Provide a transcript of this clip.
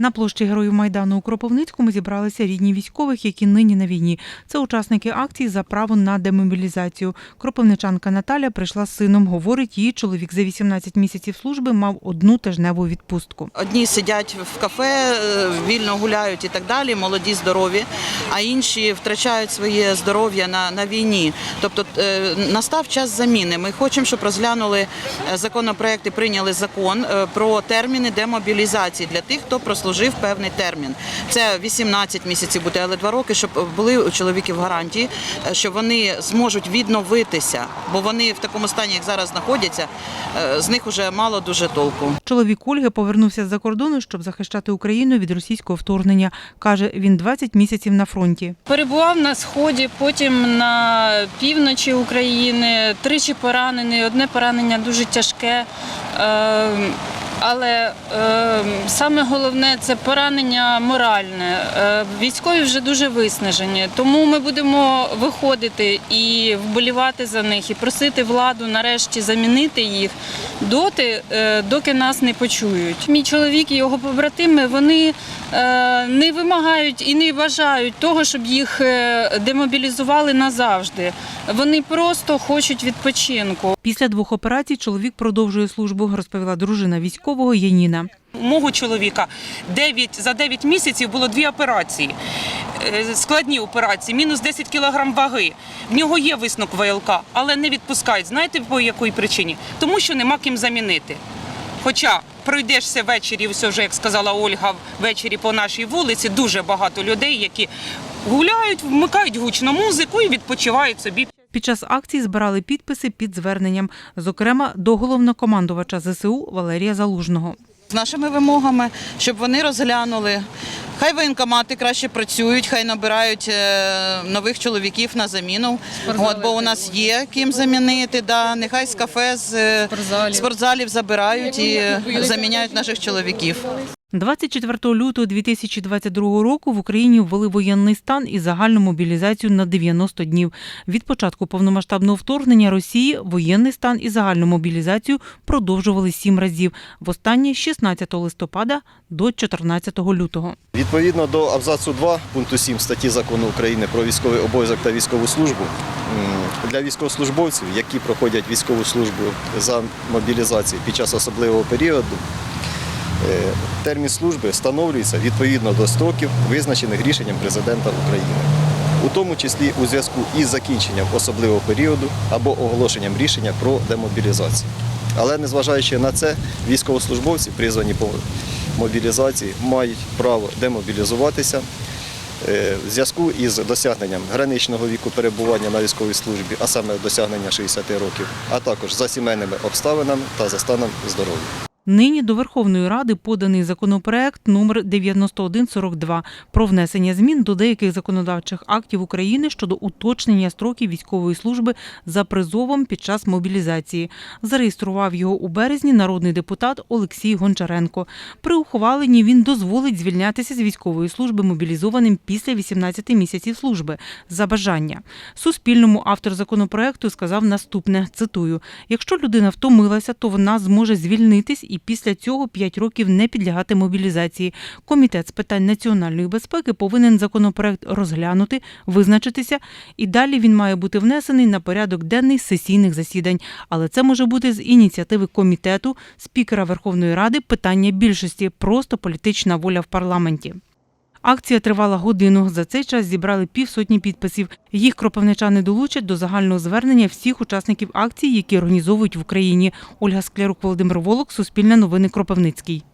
На площі Героїв Майдану у Кропивницькому зібралися рідні військових, які нині на війні. Це учасники акції за право на демобілізацію. Кропивничанка Наталя прийшла з сином. Говорить, її чоловік за 18 місяців служби мав одну тижневу відпустку. Одні сидять в кафе, е, вільно гуляють і так далі, молоді, здорові, а інші втрачають своє здоров'я на, на війні. Тобто е, настав час заміни. Ми хочемо, щоб розглянули е, законопроект і прийняли закон про терміни демобілізації для тих, хто прослужив певний термін. Це 18 місяців буде, але два роки, щоб були у чоловіків гарантії, е, що вони зможуть відновитися, бо вони в такому стані, як зараз знаходяться, е, з них вже мало дуже толку. Чоловік Ольги повернувся з-за кордону, щоб захищати Україну від російського вторгнення. Каже, він 20 місяців на фронті. Перебував на сході, потім на півночі України, тричі поранений, одне поранення дуже тяжке. Але е, саме головне це поранення моральне. Е, Військові вже дуже виснажені, тому ми будемо виходити і вболівати за них, і просити владу нарешті замінити їх доти, е, доки нас не почують. Мій чоловік і його побратими вони е, не вимагають і не бажають того, щоб їх е, демобілізували назавжди. Вони просто хочуть відпочинку. Після двох операцій чоловік продовжує службу, розповіла дружина військового Яніна. У мого чоловіка 9, за 9 місяців було дві операції. Е, Складні операції, мінус 10 кілограм ваги. В нього є висновок ВЛК, але не відпускають. Знаєте по якій причині? Тому що нема ким замінити. Хоча пройдешся ввечері, все вже як сказала Ольга, ввечері по нашій вулиці дуже багато людей, які гуляють, вмикають гучну музику і відпочивають собі Під час акції збирали підписи під зверненням, зокрема до головнокомандувача ЗСУ Валерія Залужного. з нашими вимогами, щоб вони розглянули. Хай воєнкомати краще працюють, хай набирають е, нових чоловіків на заміну. От, бо у нас є ким замінити. Да. Нехай з кафе, з е, спортзалів забирають і заміняють наших чоловіків. 24 лютого 2022 року в Україні ввели воєнний стан і загальну мобілізацію на 90 днів. Від початку повномасштабного вторгнення Росії воєнний стан і загальну мобілізацію продовжували сім разів. Востаннє 16 листопада до 14 лютого. Відповідно до абзацу 2 пункту 7 статті закону України про військовий обов'язок та військову службу для військовослужбовців, які проходять військову службу за мобілізацію під час особливого періоду, термін служби встановлюється відповідно до строків, визначених рішенням президента України, у тому числі у зв'язку із закінченням особливого періоду або оголошенням рішення про демобілізацію. Але незважаючи на це, військовослужбовці, призвані по мобілізації, мають право демобілізуватися е, в зв'язку із досягненням граничного віку перебування на військовій службі, а саме досягнення 60 років, а також за сімейними обставинами та за станом здоров'я. Нині до Верховної Ради поданий законопроект номер 9142 про внесення змін до деяких законодавчих актів України щодо уточнення строків військової служби за призовом під час мобілізації. Зареєстрував його у березні народний депутат Олексій Гончаренко. При ухваленні він дозволить звільнятися з військової служби мобілізованим після 18 місяців служби за бажання. Суспільному автор законопроекту сказав наступне: цитую: якщо людина втомилася, то вона зможе звільнитись і після цього 5 років не підлягати мобілізації. Комітет з питань національної безпеки повинен законопроект розглянути, визначитися, і далі він має бути внесений на порядок денний сесійних засідань. Але це може бути з ініціативи комітету, спікера Верховної Ради, питання більшості, просто політична воля в парламенті. Акція тривала годину. За цей час зібрали півсотні підписів. Їх кропивничани долучать до загального звернення всіх учасників акції, які організовують в Україні. Ольга Склярук, Володимир Волок, Суспільне новини Кропивницький.